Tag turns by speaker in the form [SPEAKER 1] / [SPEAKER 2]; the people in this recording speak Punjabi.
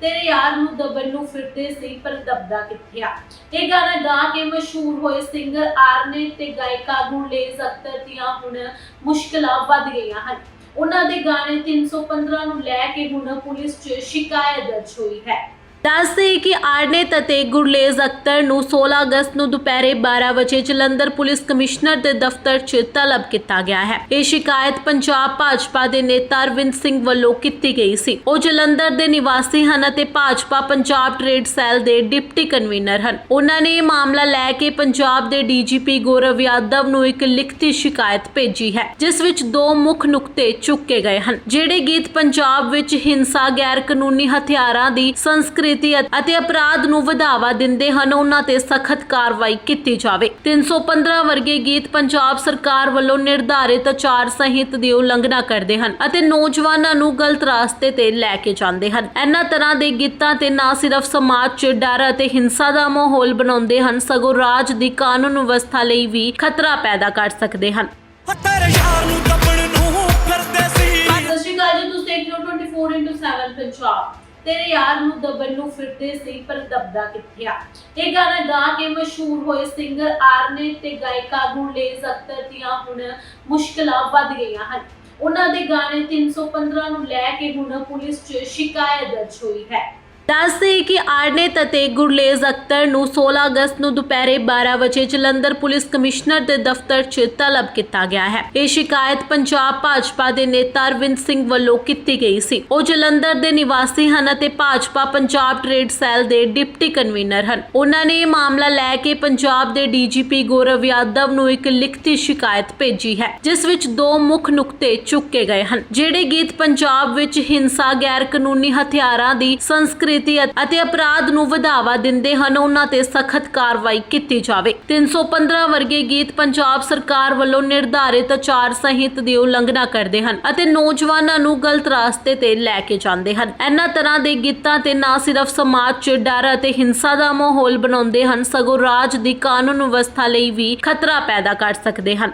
[SPEAKER 1] ਤੇਰੇ ਯਾਰ ਨੂੰ ਦਬਨ ਨੂੰ ਫਿਰਦੇ ਸੀ ਪਰ ਦਬਦਾ ਕਿੱਥੇ ਆ? ਇਹ ਗਾਣਾ ਗਾ ਕੇ ਮਸ਼ਹੂਰ ਹੋਏ ਸਿੰਗਰ ਆਰਨੇ ਤੇ ਗਾਇਕਾ ਗੁਰਲੇਜ਼ ਅਖਤਰ ਦੀਆਂ ਹੁਣ ਮੁਸ਼ਕਲਾਂ ਵੱਧ ਗਈਆਂ ਹਨ। ਉਹਨਾਂ ਦੇ ਗਾਣੇ 315 ਨੂੰ ਲੈ ਕੇ ਹੁਣ ਪੁਲਿਸ 'ਚ ਸ਼ਿਕਾਇਤ ਦਰਜ ਹੋਈ ਹੈ। ਦੱਸਦੇ ਕਿ ਆਰਨੇਤ ਅਤੇ ਗੁਰਲੇਜ਼ ਅਖਤਰ ਨੂੰ 16 ਅਗਸਤ ਨੂੰ ਦੁਪਹਿਰੇ 12 ਵਜੇ ਜਲੰਧਰ ਪੁਲਿਸ ਕਮਿਸ਼ਨਰ ਦੇ ਦਫ਼ਤਰ 'ਚ ਤਲਬ ਕੀਤਾ ਗਿਆ ਹੈ। ਇਹ ਸ਼ਿਕਾਇਤ ਪੰਜਾਬ ਭਾਜਪਾ ਦੇ ਨੇਤਾ ਅਰਵਿੰਦ ਸਿੰਘ ਵੱਲੋਂ ਕੀਤੀ ਗਈ ਸੀ। ਉਹ ਜਲੰਧਰ ਦੇ ਨਿਵਾਸੀ ਹਨ ਅਤੇ ਭਾਜਪਾ ਪੰਜਾਬ ਟ੍ਰੇਡ ਸੈੱਲ ਦੇ ਡਿਪਟੀ ਕਨਵੀਨਰ ਹਨ। ਉਹਨਾਂ ਨੇ ਇਹ ਮਾਮਲਾ ਲੈ ਕੇ ਪੰਜਾਬ ਦੇ ਡੀਜੀਪੀ ਗੌਰਵ ਯਾਦਵ ਨੂੰ ਇੱਕ ਲਿਖਤੀ ਸ਼ਿਕਾਇਤ ਭੇਜੀ ਹੈ, ਜਿਸ ਵਿੱਚ ਦੋ ਮੁੱਖ ਨੁਕਤੇ ਚੁੱਕੇ ਗਏ ਹਨ, ਜਿਹੜੇ ਗੀਤ ਪੰਜਾਬ ਵਿੱਚ ਹਿੰਸਾ ਗੈਰ ਕਾਨੂੰਨੀ ਹਥਿਆਰਾਂ ਦੀ ਸੰਸਕ੍ਰਿਤੀ ਅਤੇ ਅਪਰਾਧ ਨੂੰ ਵਧਾਵਾ ਦਿੰਦੇ ਹਨ ਉਹਨਾਂ ਤੇ ਸਖਤ ਕਾਰਵਾਈ ਕੀਤੀ ਜਾਵੇ। 315 ਵਰਗੇ ਗੀਤ ਪੰਜਾਬ ਸਰਕਾਰ ਵੱਲੋਂ ਨਿਰਧਾਰਿਤ ਆਚਾਰ ਸੰਹਿਤ ਦੀ ਉਲੰਘਣਾ ਕਰਦੇ ਹਨ ਅਤੇ ਨੌਜਵਾਨਾਂ ਨੂੰ ਗਲਤ ਰਾਸਤੇ ਤੇ ਲੈ ਕੇ ਜਾਂਦੇ ਹਨ। ਇਹਨਾਂ ਤਰ੍ਹਾਂ ਦੇ ਗੀਤਾਂ ਤੇ ਨਾ ਸਿਰਫ ਸਮਾਜ 'ਚ ਡਰ ਅਤੇ ਹਿੰਸਾ ਦਾ ਮਾਹੌਲ ਬਣਾਉਂਦੇ ਹਨ ਸਗੋਂ ਰਾਜ ਦੀ ਕਾਨੂੰਨ ਵਿਵਸਥਾ ਲਈ ਵੀ ਖਤਰਾ ਪੈਦਾ ਕਰ ਸਕਦੇ ਹਨ। ਸਤਿ ਸ਼੍ਰੀ ਅਕਾਲ ਜੀ ਤੁਸੀਂ ਦੇਖ ਰਹੇ ਹੋ 24/7 ਪੰਜਾਬ। ਤੇਰੇ ਯਾਰ ਨੂੰ ਦਬਨ ਨੂੰ ਫਿਰਦੇ ਸੀ, ਪਰ ਦਬਦਾ ਕਿੱਥੇ ਆ? ਇਹ ਗਾਣਾ ਗਾ ਕੇ ਮਸ਼ਹੂਰ ਹੋਏ ਸਿੰਗਰ ਆਰਨੇ ਤੇ ਗਾਇਕਾ ਗੁਰਲੇਜ਼ ਅਖਤਰ ਦੀਆਂ ਹੁਣ ਮੁਸ਼ਕਲਾਂ ਵੱਧ ਗਈਆਂ ਹਨ। ਉਹਨਾਂ ਦੇ ਗਾਣੇ 315 ਨੂੰ ਲੈ ਕੇ ਹੁਣ ਪੁਲਿਸ 'ਚ ਸ਼ਿਕਾਇਤ ਦਰਜ ਹੋਈ ਹੈ। ਦੱਸਦੇ ਕਿ ਆਰਨੇਤ ਅਤੇ ਗੁਰਲੇਜ਼ ਅਖਤਰ ਨੂੰ 16 ਅਗਸਤ ਨੂੰ ਦੁਪਹਿਰੇ 12 ਵਜੇ ਜਲੰਧਰ ਪੁਲਿਸ ਕਮਿਸ਼ਨਰ ਦੇ ਦਫ਼ਤਰ 'ਚ ਤਲਬ ਕੀਤਾ ਗਿਆ ਹੈ। ਇਹ ਸ਼ਿਕਾਇਤ ਪੰਜਾਬ ਭਾਜਪਾ ਦੇ ਨੇਤਾ ਅਰਵਿੰਦ ਸਿੰਘ ਵੱਲੋਂ ਕੀਤੀ ਗਈ ਸੀ। ਉਹ ਜਲੰਧਰ ਦੇ ਨਿਵਾਸੀ ਹਨ ਅਤੇ ਭਾਜਪਾ ਪੰਜਾਬ ਟ੍ਰੇਡ ਸੈੱਲ ਦੇ ਡਿਪਟੀ ਕਨਵੀਨਰ ਹਨ। ਉਹਨਾਂ ਨੇ ਇਹ ਮਾਮਲਾ ਲੈ ਕੇ ਪੰਜਾਬ ਦੇ ਡੀਜੀਪੀ ਗੌਰਵ ਯਾਦਵ ਨੂੰ ਇੱਕ ਲਿਖਤੀ ਸ਼ਿਕਾਇਤ ਭੇਜੀ ਹੈ, ਜਿਸ ਵਿੱਚ ਦੋ ਮੁੱਖ ਨੁਕਤੇ ਚੁੱਕੇ ਗਏ ਹਨ। ਜਿਹੜੇ ਗੀਤ ਪੰਜਾਬ ਵਿੱਚ ਹਿੰਸਾ ਗੈਰ ਕਾਨੂੰਨੀ ਹਥਿਆਰਾਂ ਦੀ ਸੰਸਕ੍ਰਿਤੀ ਅਤੇ ਅਪਰਾਧ ਨੂੰ ਵਧਾਵਾ ਦਿੰਦੇ ਹਨ। ਉਹਨਾਂ ਤੇ ਸਖਤ ਕਾਰਵਾਈ ਕੀਤੀ ਜਾਵੇ। 315 ਵਰਗੇ ਗੀਤ ਪੰਜਾਬ ਸਰਕਾਰ ਵੱਲੋਂ ਨਿਰਧਾਰਿਤ ਆਚਾਰ ਸੰਹਿਤ ਦੀ ਉਲੰਘਣਾ ਕਰਦੇ ਹਨ ਅਤੇ ਨੌਜਵਾਨਾਂ ਨੂੰ ਗਲਤ ਰਾਸਤੇ ਤੇ ਲੈ ਕੇ ਜਾਂਦੇ ਹਨ। ਇਹਨਾਂ ਤਰ੍ਹਾਂ ਦੇ ਗੀਤਾਂ ਤੇ ਨਾ ਸਿਰਫ ਸਮਾਜ 'ਚ ਡਰ ਅਤੇ ਹਿੰਸਾ ਦਾ ਮਾਹੌਲ ਬਣਾਉਂਦੇ ਹਨ, ਸਗੋਂ ਰਾਜ ਦੀ ਕਾਨੂੰਨ ਵਿਵਸਥਾ ਲਈ ਵੀ ਖਤਰਾ ਪੈਦਾ ਕਰ ਸਕਦੇ ਹਨ।